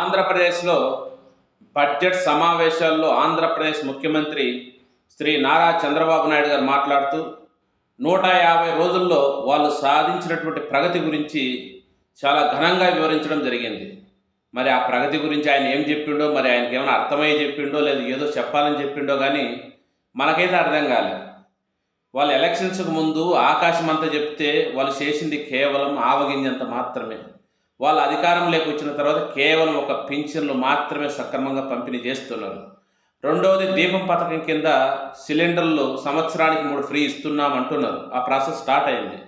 ఆంధ్రప్రదేశ్లో బడ్జెట్ సమావేశాల్లో ఆంధ్రప్రదేశ్ ముఖ్యమంత్రి శ్రీ నారా చంద్రబాబు నాయుడు గారు మాట్లాడుతూ నూట యాభై రోజుల్లో వాళ్ళు సాధించినటువంటి ప్రగతి గురించి చాలా ఘనంగా వివరించడం జరిగింది. మరి ఆ ప్రగతి గురించి ఆయన ఏం చెప్పిండో మరి ఆయనకి ఏమైనా అర్థమయ్యి చెప్పిండో లేదా ఏదో చెప్పాలని చెప్పిండో కానీ మనకైతే అర్థం కాలేదు వాళ్ళు ఎలక్షన్స్కు ముందు ఆకాశం అంతా చెప్తే వాళ్ళు చేసింది కేవలం ఆవగింజంత మాత్రమే. వాళ్ళు అధికారంలోకి వచ్చిన తర్వాత కేవలం ఒక పింఛన్లు మాత్రమే సక్రమంగా పంపిణీ చేస్తున్నారు. రెండవది దీపం పథకం కింద సిలిండర్లు సంవత్సరానికి మూడు ఫ్రీ ఇస్తున్నాం అంటున్నారు. ఆ ప్రాసెస్ స్టార్ట్ అయింది.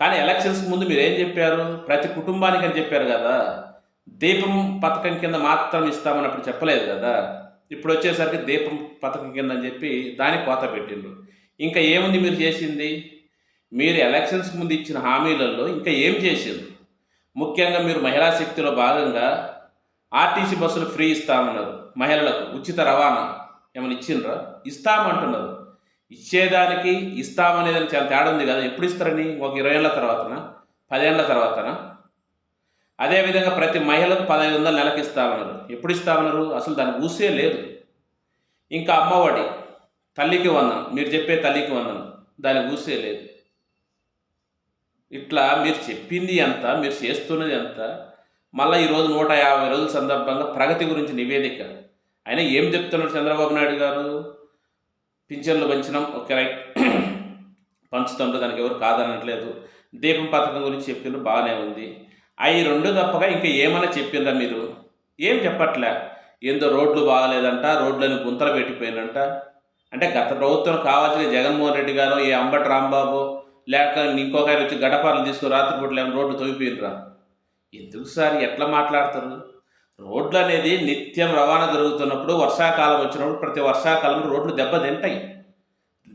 కానీ ఎలక్షన్స్ ముందు మీరు ఏం చెప్పారు? ప్రతి కుటుంబానికి అని చెప్పారు కదా. దీపం పథకం కింద మాత్రం ఇస్తామని అప్పుడు చెప్పలేదు కదా. ఇప్పుడు వచ్చేసరికి దీపం పథకం కింద అని చెప్పి దాని కోత పెట్టిండ్రు. ఇంకా ఏముంది మీరు చేసింది? మీరు ఎలక్షన్స్ ముందు ఇచ్చిన హామీలలో ఇంకా ఏం చేసిండ్రు? ముఖ్యంగా మీరు మహిళా శక్తిలో భాగంగా ఆర్టీసీ బస్సులు ఫ్రీ ఇస్తామన్నారు. మహిళలకు ఉచిత రవాణా ఏమైనా ఇచ్చిండ్రా? ఇస్తామంటున్నారు. ఇచ్చేదానికి ఇస్తామనేది చాలా తేడా ఉంది కదా. ఎప్పుడు ఇస్తారని? ఒక ఇరవై ఏళ్ళ తర్వాతనా? పదేళ్ళ తర్వాతనా? అదేవిధంగా ప్రతి మహిళకు పదహైదు వందలు నెలకి ఇస్తామన్నారు. ఎప్పుడు ఇస్తామన్నారు? అసలు దాని ఊసే లేదు. ఇంకా అమ్మఒడి తల్లికి వందనం. మీరు చెప్పే తల్లికి వందనం. దాని ఊసే లేదు. ఇట్లా మీరు చెప్పింది ఎంత మీరు చేస్తున్నది ఎంత మళ్ళీ ఈరోజు నూట యాభై రోజుల సందర్భంగా ప్రగతి గురించి నివేదిక. ఆయన ఏం చెప్తున్నాడు చంద్రబాబు నాయుడు గారు? పింఛన్లు పంచినాం ఓకే రైట్. పంచుతుండ్రు దానికి ఎవరు కాదనట్లేదు. దీపం పథకం గురించి చెప్పిండ్రు బాగానే ఉంది. అవి రెండు తప్పగా ఇంకా ఏమైనా చెప్పిండ్రా మీరు? ఏం చెప్పట్లే. ఏందో రోడ్లు బాగాలేదంట రోడ్లను గుంతలు పెట్టిపోయిందంట. అంటే గత ప్రభుత్వం కావాల్సిన జగన్మోహన్ రెడ్డి గారు ఏ అంబటి రాంబాబు లేక ఇంకొక ఆయన వచ్చి గడపాలు తీసుకుని రాత్రిపూట లేని రోడ్డు తొగిపోయినరా ఎందుకు సార్? ఎట్లా మాట్లాడతారు? రోడ్లు అనేది నిత్యం రవాణా జరుగుతున్నప్పుడు వర్షాకాలం వచ్చినప్పుడు ప్రతి వర్షాకాలం రోడ్లు దెబ్బతింటాయి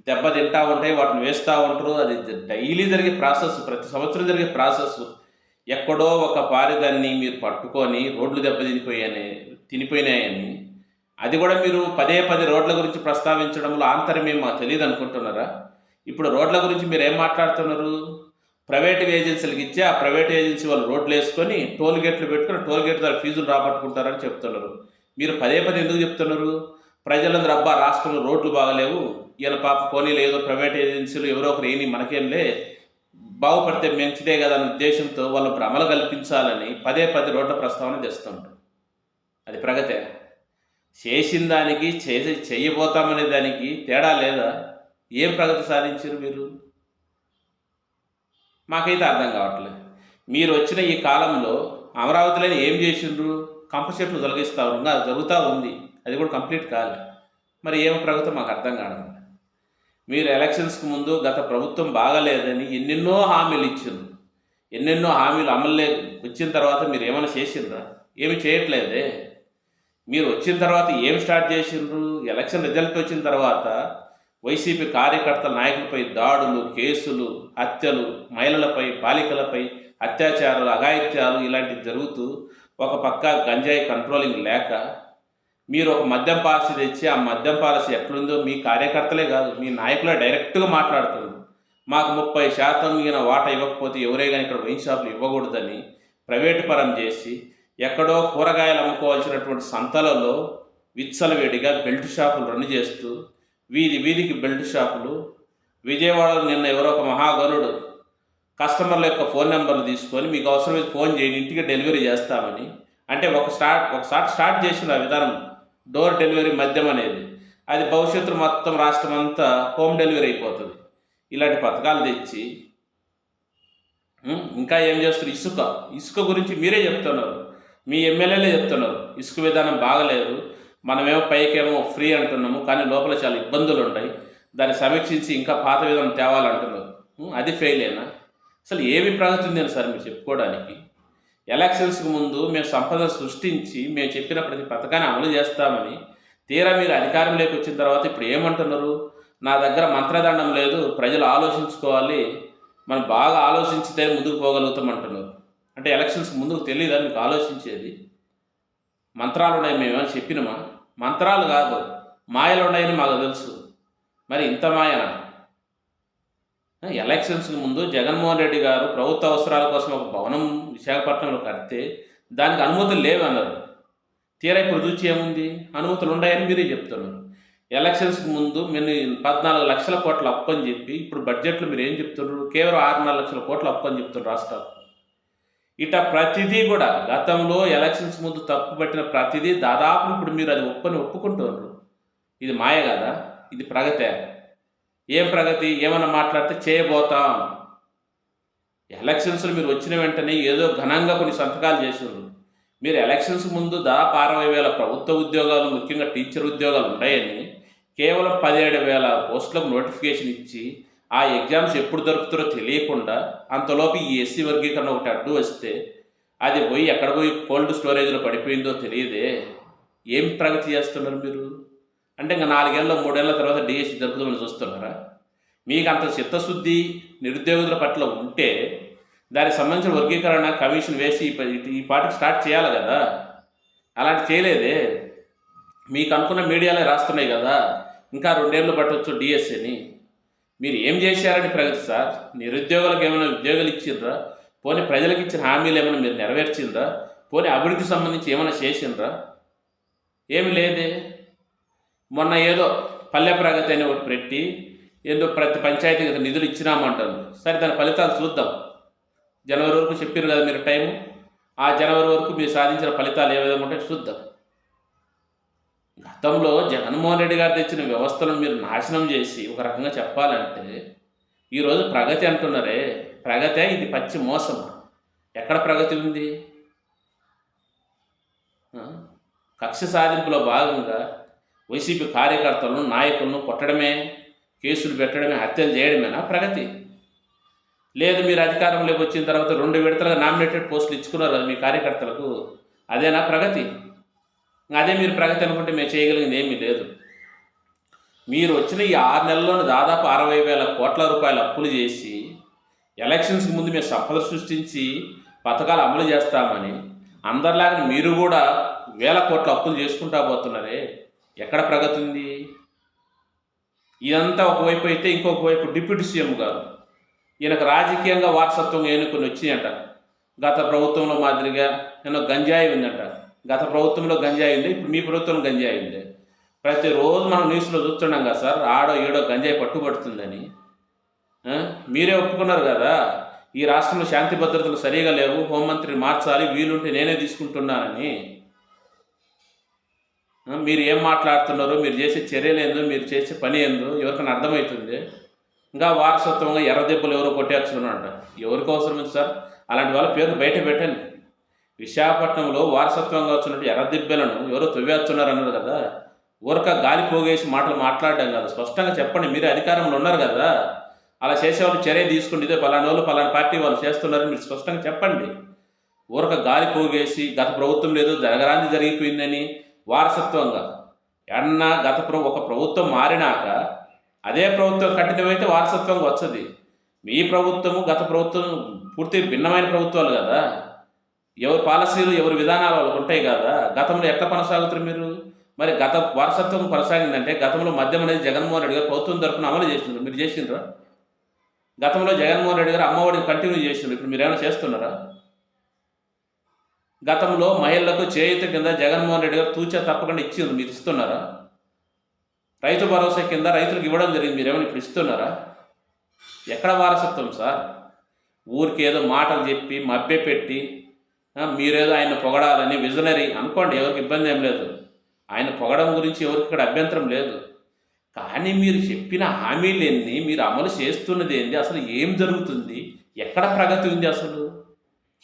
దెబ్బతింటా ఉంటాయి వాటిని వేస్తూ ఉంటారు. అది డైలీ జరిగే ప్రాసెస్ ప్రతి సంవత్సరం జరిగే ప్రాసెస్. ఎక్కడో ఒక పారిదాన్ని మీరు పట్టుకొని రోడ్లు దెబ్బతినిపోయాయని తినిపోయినాయని అది కూడా మీరు పదే పదే రోడ్ల గురించి ప్రస్తావించడంలో ఆంతర్యం మాకు తెలియదు అనుకుంటున్నారా ఇప్పుడు రోడ్ల గురించి మీరు ఏం మాట్లాడుతున్నారు? ప్రైవేట్ ఏజెన్సీలకు ఇచ్చి ఆ ప్రైవేట్ ఏజెన్సీ వాళ్ళు రోడ్లు వేసుకొని టోల్ గేట్లు పెట్టుకుని టోల్ గేట్ ద్వారా ఫీజులు రాబట్టుకుంటారని చెప్తున్నారు. మీరు పదే పదే ఎందుకు చెప్తున్నారు? ప్రజలందరూ అబ్బా రాష్ట్రంలో రోడ్లు బాగలేవు. ఈయన పాప పోనీలు ఏదో ప్రైవేట్ ఏజెన్సీలు ఎవరో ఒకరు ఏని మనకేంలే. బాగుపడితే మంచిదే కదా అనే ఉద్దేశంతో వాళ్ళు భ్రమలు కల్పించాలని పదే పదే రోడ్ల ప్రస్తావన తెస్తుంటారు అది ప్రగతే. చేసిన దానికి చేసి చేయబోతామనే దానికి తేడా లేదా? ఏం ప్రగతి సాధించారు మీరు మాకైతే అర్థం కావట్లేదు. మీరు వచ్చిన ఈ కాలంలో అమరావతిలో ఏం చేసిండ్రు? కంప చెట్లు తొలగిస్తా అది జరుగుతూ ఉంది. అది కూడా కంప్లీట్ కాలే. మరి ఏం ప్రగతి మాకు అర్థం కావడం మీరు ఎలక్షన్స్కి ముందు గత ప్రభుత్వం బాగలేదని ఎన్నెన్నో హామీలు ఇచ్చిండ్రు. ఎన్నెన్నో హామీలు అమలు వచ్చిన తర్వాత మీరు ఏమైనా చేసిండ్రా? ఏమి చేయట్లేదే. మీరు వచ్చిన తర్వాత ఏం స్టార్ట్ చేసిండ్రు? ఎలక్షన్ రిజల్ట్ వచ్చిన తర్వాత వైసీపీ కార్యకర్తల నాయకులపై దాడులు కేసులు హత్యలు మహిళలపై బాలికలపై అత్యాచారాలు అఘాయిత్యాలు ఇలాంటివి జరుగుతూ ఒక పక్క గంజాయి కంట్రోలింగ్ లేక మీరు ఒక మద్యం పాలసీ తెచ్చి ఆ మద్యం పాలసీ ఎట్లుందో మీ కార్యకర్తలే కాదు మీ నాయకులే డైరెక్ట్గా మాట్లాడుతున్నారు. మాకు ముప్పై శాతం ఈయన వాటా ఇవ్వకపోతే ఎవరే కానీ ఇక్కడ వైన్ షాపులు ఇవ్వకూడదని ప్రైవేటు పరం చేసి ఎక్కడో కూరగాయలు అమ్ముకోవాల్సినటువంటి సంతలలో విచ్చలవేడిగా బెల్ట్ షాపులు రన్ చేస్తూ వీధి వీధికి బెల్ట్ షాపులు. విజయవాడలో నిన్న ఎవరో ఒక మహాగనుడు కస్టమర్ల యొక్క ఫోన్ నెంబర్లు తీసుకొని మీకు అవసరమైతే ఫోన్ చేయండి ఇంటికి డెలివరీ చేస్తామని. అంటే ఒక స్టార్ట్ ఒకసారి స్టార్ట్ చేసిన విధానం డోర్ డెలివరీ మద్యం అనేది. అది భవిష్యత్తులో మొత్తం రాష్ట్రం అంతా హోమ్ డెలివరీ అయిపోతుంది. ఇలాంటి పథకాలు తెచ్చి ఇంకా ఏం చేస్తారు ఇసుక ఇసుక గురించి మీరే చెప్తున్నారు. మీ ఎమ్మెల్యేలే చెప్తున్నారు. ఇసుక విధానం బాగలేదు. మనమేమో పైకేమో ఫ్రీ అంటున్నాము కానీ లోపల చాలా ఇబ్బందులు ఉంటాయి. దాన్ని సమీక్షించి ఇంకా పాత విధానం తేవాలంటున్నారు. అది ఫెయిల్ అయినా అసలు ఏమి ప్రగతి ఉందని సార్ మీరు చెప్పుకోవడానికి? ఎలక్షన్స్కి ముందు మేము సంపద సృష్టించి మేము చెప్పిన ప్రతి పథకాన్ని అమలు చేస్తామని తీరా మీరు అధికారంలోకి వచ్చిన తర్వాత ఇప్పుడు ఏమంటున్నారు? నా దగ్గర మంత్రదండం లేదు ప్రజలు ఆలోచించుకోవాలి. మనం బాగా ఆలోచించితే ముందుకు పోగలుగుతాం అంటున్నారు. అంటే ఎలక్షన్స్ ముందుకు తెలియదా మీకు ఆలోచించేది? మంత్రాలు ఉన్నాయి మేమేమైనా చెప్పినమా? మంత్రాలు కాదు. మాయలు ఉన్నాయని మాకు తెలుసు. మరి ఇంత మాయన? ఎలక్షన్స్ ముందు జగన్మోహన్ రెడ్డి గారు ప్రభుత్వ అవసరాల కోసం ఒక భవనం విశాఖపట్నంలో కడితే దానికి అనుమతులు లేవన్నారు తీరా ఇప్పుడు చూచి ఏముంది? అనుమతులు ఉన్నాయని మీరే చెప్తున్నారు. ఎలక్షన్స్కి ముందు మేము పద్నాలుగు లక్షల కోట్ల అప్పు అని చెప్పి ఇప్పుడు బడ్జెట్లో మీరు ఏం చెప్తున్నారు? కేవలం ఆరున్నర లక్షల కోట్ల అప్పు అని చెప్తున్నారు రాష్ట్రాలు. ఇట ప్రతిదీ కూడా గతంలో ఎలక్షన్స్ ముందు తప్పు పట్టిన ప్రతిదీ దాదాపు ఇప్పుడు మీరు అది ఒప్పుకొని ఒప్పుకుంటున్నారు. ఇది మాయ కదా? ఇది ప్రగతే. ఏం ప్రగతి? ఏమైనా మాట్లాడితే చేయబోతాం. ఎలక్షన్స్లో మీరు వచ్చిన వెంటనే ఏదో ఘనంగా కొన్ని సంతకాలు చేసినారు మీరు ఎలక్షన్స్ ముందు దాదాపు అరవై వేల ప్రభుత్వ ఉద్యోగాలు ముఖ్యంగా టీచర్ ఉద్యోగాలు ఉంటాయని కేవలం పదిహేడు వేల పోస్టులకు నోటిఫికేషన్ ఇచ్చి ఆ ఎగ్జామ్స్ ఎప్పుడు దొరుకుతారో తెలియకుండా అంతలోపు ఈ ఎస్సీ వర్గీకరణ ఒకటి అడ్డు వస్తే అది పోయి ఎక్కడ పోయి కోల్డ్ స్టోరేజ్లో పడిపోయిందో తెలియదే. ఏం ప్రగతి చేస్తున్నారు మీరు? అంటే ఇంకా నాలుగేళ్ళ మూడేళ్ళ తర్వాత డిఎస్సి జరుపుదామని చూస్తున్నారా? మీకు అంత చిత్తశుద్ధి నిరుద్యోగుల పట్ల ఉంటే దానికి సంబంధించిన వర్గీకరణ కమిషన్ వేసి ఈ పాటికి స్టార్ట్ చేయాలి కదా. అలాంటి చేయలేదే. మీకు అనుకున్న మీడియాలే రాస్తున్నాయి కదా. ఇంకా రెండేళ్ళు పట్టవచ్చు డిఎస్సిని. మీరు ఏం చేశారని ప్రగతి సార్? నిరుద్యోగులకు ఏమైనా ఉద్యోగాలు ఇచ్చిండ్రా? పోనీ ప్రజలకు ఇచ్చిన హామీలు ఏమైనా మీరు నెరవేర్చిండ్రా? పోనీ అభివృద్ధికి సంబంధించి ఏమైనా చేసిండ్రా? ఏమి లేదే. మొన్న ఏదో పల్లె ప్రగతి అని ఒకటి పెట్టి ఏదో ప్రతి పంచాయతీకి నిధులు ఇచ్చినామంటారు. సరే దాని ఫలితాలు చూద్దాం. జనవరి వరకు చెప్పారు కదా మీరు టైం ఆ జనవరి వరకు మీరు సాధించిన ఫలితాలు ఏ విధంగా ఉంటాయో చూద్దాం. గతంలో జగన్మోహన్ రెడ్డి గారు తెచ్చిన వ్యవస్థలను మీరు నాశనం చేసి ఒక రకంగా చెప్పాలంటే ఈరోజు ప్రగతి అంటున్నారే. ప్రగతే ఇది పచ్చి మోసం. ఎక్కడ ప్రగతి ఉంది? కక్ష సాధింపులో భాగంగా వైసీపీ కార్యకర్తలను నాయకులను కొట్టడమే కేసులు పెట్టడమే హత్యలు చేయడమేనా ప్రగతి? లేదు మీరు అధికారంలోకి వచ్చిన తర్వాత రెండు విడతలుగా నామినేటెడ్ పోస్టులు ఇచ్చుకున్నారు కదా మీ కార్యకర్తలకు. అదేనా ప్రగతి? అదే మీరు ప్రగతి అనుకుంటే మేము చేయగలిగింది ఏమీ లేదు. మీరు వచ్చిన ఈ ఆరు నెలల్లోనే దాదాపు అరవై వేల కోట్ల రూపాయల అప్పులు చేసి ఎలక్షన్స్కి ముందు మేము సంపద సృష్టించి పథకాలు అమలు చేస్తామని అందరిలాగా మీరు కూడా వేల కోట్ల అప్పులు చేసుకుంటా పోతున్నారే. ఎక్కడ ప్రగతి ఉంది? ఇదంతా ఒకవైపు అయితే ఇంకొక వైపు డిప్యూటీ సీఎం గారు ఈయనకు రాజకీయంగా వారసత్వం ఏనుకొని వచ్చిందంట గత ప్రభుత్వంలో మాదిరిగా ఏమో గంజాయి ఉందంట. గత ప్రభుత్వంలో గంజాయి ఉంది ఇప్పుడు మీ ప్రభుత్వం గంజాయి ఉంది ప్రతిరోజు మనం న్యూస్లో చూస్తున్నాం కదా సార్ ఆడో ఏడో గంజాయి పట్టుబడుతుందని. మీరే ఒప్పుకున్నారు కదా? ఈ రాష్ట్రంలో శాంతి భద్రతలు సరిగా లేవు హోంమంత్రిని మార్చాలి వీలుంటే నేనే తీసుకుంటున్నానని. మీరు ఏం మాట్లాడుతున్నారో? మీరు చేసే చర్యలు ఏందో మీరు చేసే పని ఏందో ఎవరికైనా అర్థమవుతుంది? ఇంకా వారసత్వంగా ఎర్ర దెబ్బలు ఎవరో కొట్టేస్తున్నారంట. ఎవరికి అవసరం ఉంది సార్? అలాంటి వాళ్ళ పేరు బయట పెట్టండి. విశాఖపట్నంలో వారసత్వంగా వచ్చినట్టు ఎర్రదిబ్బెలను ఎవరో తవ్వేస్తున్నారు అన్నారు కదా. ఊరక గాలి పోగేసి మాటలు మాట్లాడడం కదా. స్పష్టంగా చెప్పండి మీరే అధికారంలో ఉన్నారు కదా. అలా చేసేవాళ్ళు చర్య తీసుకుంటే ఇదే పలానా వాళ్ళు పలానా పార్టీ వాళ్ళు చేస్తున్నారని మీరు స్పష్టంగా చెప్పండి. ఊరక గాలి పోగేసి గత ప్రభుత్వం లేదో జరగరాంది జరిగిపోయిందని వారసత్వంగా ఎన్న గత ప్రభు ఒక ప్రభుత్వం మారినాక అదే ప్రభుత్వం కఠినమైతే వారసత్వంగా వచ్చది. మీ ప్రభుత్వము గత ప్రభుత్వం పూర్తి భిన్నమైన ప్రభుత్వాలు కదా. ఎవరి పాలసీలు ఎవరి విధానాలు వాళ్ళకు ఉంటాయి కదా. గతంలో ఎట్లా కొనసాగుతారు మీరు? మరి గత వారసత్వం కొనసాగిందంటే గతంలో మద్యం అనేది జగన్మోహన్ రెడ్డి గారు ప్రభుత్వం తరఫున అమలు చేసిండ్రు. మీరు చేసిండ్రా? గతంలో జగన్మోహన్ రెడ్డి గారు అమ్మఒడిని కంటిన్యూ చేసిండ్రు. ఇప్పుడు మీరు ఏమైనా చేస్తున్నారా? గతంలో మహిళలకు చేయుత కింద జగన్మోహన్ రెడ్డి గారు తూచా తప్పకుండా ఇచ్చింది మీరు ఇస్తున్నారా? రైతు భరోసా కింద రైతులకు ఇవ్వడం జరిగింది. మీరు ఏమైనా ఇప్పుడు ఇస్తున్నారా? ఎక్కడ వారసత్వం సార్? ఊరికి ఏదో మాటలు చెప్పి మభ్యపెట్టి పెట్టి మీరేదో ఆయన పొగడాలని విజనరీ అనుకోండి ఎవరికి ఇబ్బంది ఏం లేదు. ఆయన పొగడం గురించి ఎవరికి ఇక్కడ అభ్యంతరం లేదు. కానీ మీరు చెప్పిన హామీలు ఎన్ని మీరు అమలు చేస్తున్నది ఏంది? అసలు ఏం జరుగుతుంది? ఎక్కడ ప్రగతి ఉంది అసలు?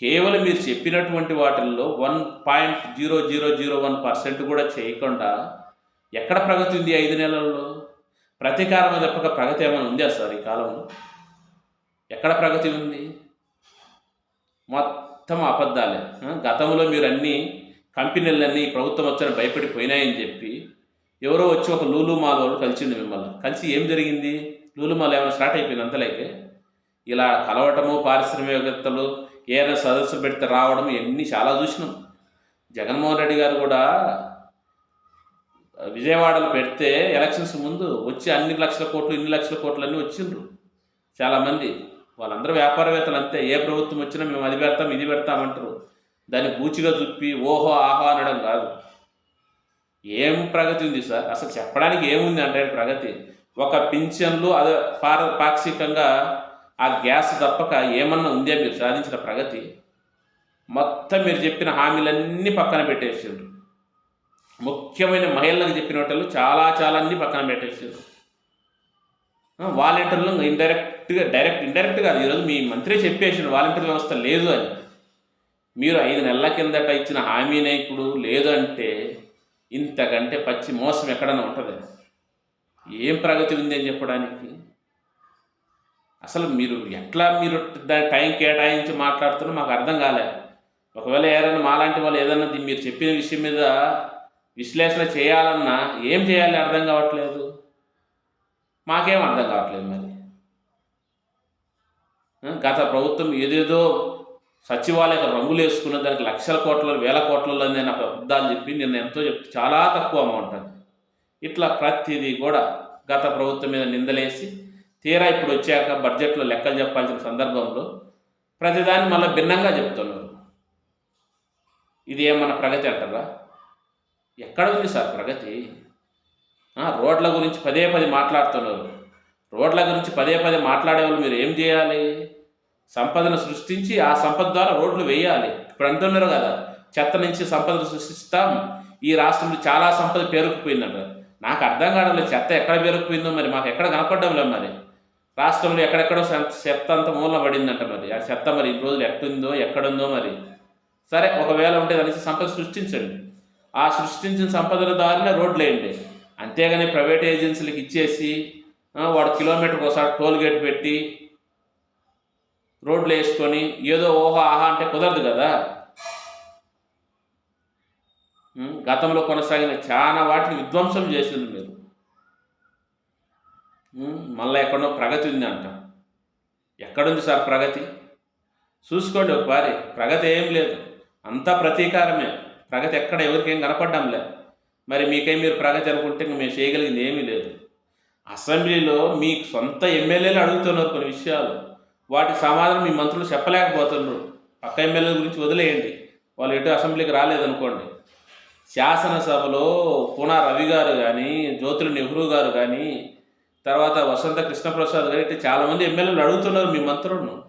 కేవలం మీరు చెప్పినటువంటి వాటిల్లో one point zero zero zero one percent కూడా చేయకుండా ఎక్కడ ప్రగతి ఉంది ఐదు నెలల్లో? ప్రతీకారం తప్పక ప్రగతి ఏమైనా ఉందా సార్ ఈ కాలంలో? ఎక్కడ ప్రగతి ఉంది? మొత్తం అబద్ధాలే. గతంలో మీరు అన్ని కంపెనీలన్నీ ప్రభుత్వం వచ్చారని భయపడిపోయినాయని చెప్పి ఎవరో వచ్చి ఒక లూలు మాల్ వాళ్ళు కలిసిండు మిమ్మల్ని. కలిసి ఏం జరిగింది? లూలు మాల్ ఏమైనా స్టార్ట్ అయిపోయింది అంతలేకే ఇలా కలవటము పారిశ్రామికవేత్తలు ఏదైనా సదస్సు పెడితే రావడం ఇవన్నీ చాలా చూసినాం. జగన్మోహన్ రెడ్డి గారు కూడా విజయవాడలో పెడితే ఎలక్షన్స్ ముందు వచ్చి అన్ని లక్షల కోట్లు ఇన్ని లక్షల కోట్లు అన్నీ వచ్చిండ్రు చాలామంది వాళ్ళందరూ వ్యాపారవేత్తలు అంతే. ఏ ప్రభుత్వం వచ్చినా మేము అది పెడతాం ఇది పెడతామంటారు దాన్ని బూచిగా చూపి ఓహో ఆహో అనడం కాదు. ఏం ప్రగతి ఉంది సార్? అసలు చెప్పడానికి ఏముంది అంటే ప్రగతి? ఒక పింఛన్లు అదే పార పాక్షికంగా ఆ గ్యాస్ తప్పక ఏమన్నా ఉందే మీరు సాధించిన ప్రగతి? మొత్తం మీరు చెప్పిన హామీలన్నీ పక్కన పెట్టేసారు ముఖ్యమైన మహిళలకు చెప్పిన వాటిలో చాలా చాలా అన్నీ పక్కన పెట్టేసారు వాలంటీర్లు ఇండైరెక్ట్గా డైరెక్ట్ ఇండైరెక్ట్ కాదు. ఈరోజు మీ మంత్రి చెప్పేసాడు వాలంటీర్ వ్యవస్థ లేదు అని మీరు ఐదు నెలల కిందట ఇచ్చిన హామీనే ఇప్పుడు లేదు అంటే ఇంతకంటే పచ్చి మోసం ఎక్కడైనా ఉంటుంది? ఏం ప్రగతి ఉంది అని చెప్పడానికి? అసలు మీరు ఎట్లా మీరు దాని టైం కేటాయించి మాట్లాడుతున్నా మాకు అర్థం కాలే. ఒకవేళ ఎవరైనా మాలాంటి వాళ్ళు ఏదన్నా మీరు చెప్పిన విషయం మీద విశ్లేషణ చేయాలన్నా ఏం చేయాలి అర్థం కావట్లేదు. మాకేం అర్థం కావట్లేదు మరి. గత ప్రభుత్వం ఏదేదో సచివాలయ రంగులు వేసుకున్న దానికి లక్షల కోట్ల వేల కోట్లలో నేను అబద్ధాలు చెప్పి నేను ఎంతో చెప్తే చాలా తక్కువ అమౌంట్ అది. ఇట్లా ప్రతిదీ కూడా గత ప్రభుత్వం మీద నిందలేసి తీరా ఇప్పుడు వచ్చాక బడ్జెట్లో లెక్కలు చెప్పాల్సిన సందర్భంలో ప్రతిదాన్ని మళ్ళీ భిన్నంగా చెప్తున్నారు. ఇది ఏమన్నా ప్రగతి అంటారా? ఎక్కడ ఉంది సార్ ప్రగతి? రోడ్ల గురించి పదే పదే మాట్లాడుతున్నారు. రోడ్ల గురించి పదే పదే మాట్లాడే వాళ్ళు మీరు ఏం చేయాలి? సంపదను సృష్టించి ఆ సంపద ద్వారా రోడ్లు వేయాలి. ఇప్పుడు అంటున్నారు కదా చెత్త నుంచి సంపదను సృష్టిస్తాం. ఈ రాష్ట్రంలో చాలా సంపద పేరుకుపోయిందంట. నాకు అర్థం కావడం చెత్త ఎక్కడ పేరుకుపోయిందో మరి మాకు ఎక్కడ కనపడడం లేదు మరి. రాష్ట్రంలో ఎక్కడెక్కడో చెత్త- చెత్త అంత మూలన పడిందంట మరి. ఆ చెత్త మరి ఈ రోజులు ఎట్టుందో ఎక్కడుందో మరి. సరే ఒకవేళ ఉంటే దానికి సంపద సృష్టించండి. ఆ సృష్టించిన సంపదల ద్వారానే రోడ్లు వేయండి. అంతేగాని ప్రైవేట్ ఏజెన్సీలకు ఇచ్చేసి వాడు కిలోమీటర్కి ఒకసారి టోల్ గేట్ పెట్టి రోడ్లు వేసుకొని ఏదో ఓహో ఆహా అంటే కుదరదు కదా. గతంలో కొనసాగిన చాలా వాటిని విధ్వంసం చేసింది మీరు. మళ్ళీ ఎక్కడో ప్రగతి ఉంది అంట. ఎక్కడుంది సార్ ప్రగతి? చూసుకోండి ఒకసారి ప్రగతి ఏం లేదు. అంతా ప్రతీకారమే. ప్రగతి ఎక్కడ ఎవరికేం కనపడ్డంలే. మరి మీకై మీరు ప్రగతి అనుకుంటే ఇంక మేము చేయగలిగింది ఏమీ లేదు. అసెంబ్లీలో మీ సొంత ఎమ్మెల్యేలు అడుగుతున్నారు కొన్ని విషయాలు. వాటి సమాధానం మీ మంత్రులు చెప్పలేకపోతున్నారు. పక్క ఎమ్మెల్యేల గురించి వదిలేయండి. వాళ్ళు ఎటు అసెంబ్లీకి రాలేదనుకోండి. శాసనసభలో పూనా రవి గారు కానీ జ్యోతుల నెహ్రూ గారు కానీ తర్వాత వసంత కృష్ణప్రసాద్ గారు ఇట్లా చాలామంది ఎమ్మెల్యేలు అడుగుతున్నారు మీ మంత్రులను.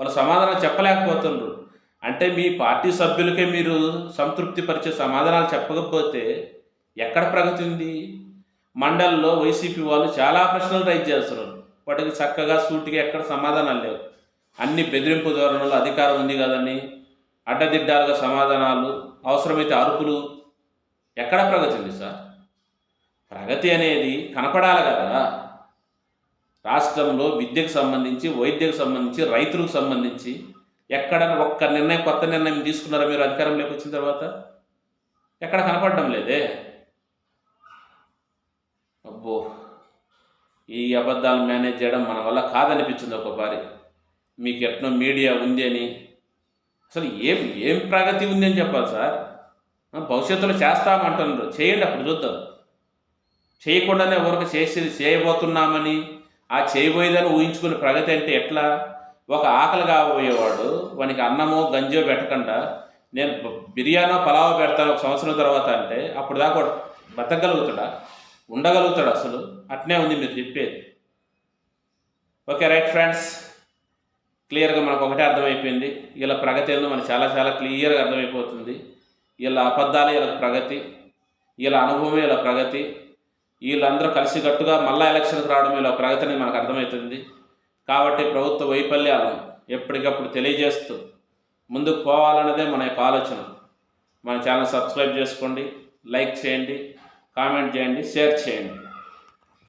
వాళ్ళు సమాధానం చెప్పలేకపోతున్నారు. అంటే మీ పార్టీ సభ్యులకే మీరు సంతృప్తి పరిచే సమాధానాలు చెప్పకపోతే ఎక్కడ ప్రగతి ఉంది? మండలిలో వైసీపీ వాళ్ళు చాలా ప్రశ్నలు రైజ్ చేస్తున్నారు. వాటికి చక్కగా సూటిగా ఎక్కడ సమాధానాలు లేవు. అన్ని బెదిరింపు ధోరణులు అధికారం ఉంది కదని అడ్డదిడ్డాలుగా సమాధానాలు అవసరమైతే అరుపులు. ఎక్కడ ప్రగతి ఉంది సార్? ప్రగతి అనేది కనపడాలి కదా. రాష్ట్రంలో విద్యకు సంబంధించి వైద్యకు సంబంధించి రైతులకు సంబంధించి ఎక్కడ ఒక్క నిర్ణయం కొత్త నిర్ణయం తీసుకున్నారా మీరు అధికారంలోకి వచ్చిన తర్వాత? ఎక్కడ కనపడడం లేదే. అబ్బో ఈ అబద్ధాలు మేనేజ్ చేయడం మన వల్ల కాదనిపించింది ఒకసారి మీకు ఎట్నో మీడియా ఉంది అని. అసలు ఏం ఏం ప్రగతి ఉంది అని చెప్పాలి సార్? భవిష్యత్తులో చేస్తామంటున్నారు. చేయండి అప్పుడు చూద్దాం. చేయకుండానే ఎవరికి చేసేది చేయబోతున్నామని ఆ చేయబోయేదని ఊహించుకునే ప్రగతి అంటే ఎట్లా? ఒక ఆకలి కాబోయేవాడు వానికి అన్నమో గంజో పెట్టకుండా నేను బిర్యానో పలావో పెడతాను ఒక సంవత్సరం తర్వాత అంటే అప్పుడు దాకా వాడు బతకగలుగుతాడా? ఉండగలుగుతాడు అసలు. అట్నే ఉంది మీరు చెప్పేది. ఓకే రైట్ ఫ్రెండ్స్ క్లియర్గా మనకు ఒకటే అర్థమైపోయింది. ఇలా ప్రగతి ఏందో మనకు చాలా చాలా క్లియర్గా అర్థమైపోతుంది. ఇలా అబద్ధాలు ఇలా ప్రగతి. ఇలా అనుభవం ఇలా ప్రగతి. వీళ్ళందరూ కలిసికట్టుగా మళ్ళా ఎలక్షన్కి రావడం ఇలా ప్రగతి అనేది మనకు అర్థమవుతుంది. కాబట్టి ప్రభుత్వ వైఫల్యాలను ఎప్పటికప్పుడు తెలియజేస్తూ ముందుకు పోవాలన్నదే మన యొక్క ఆలోచన. మన ఛానల్ సబ్స్క్రైబ్ చేసుకోండి లైక్ చేయండి. కామెంట్ చేయండి షేర్ చేయండి.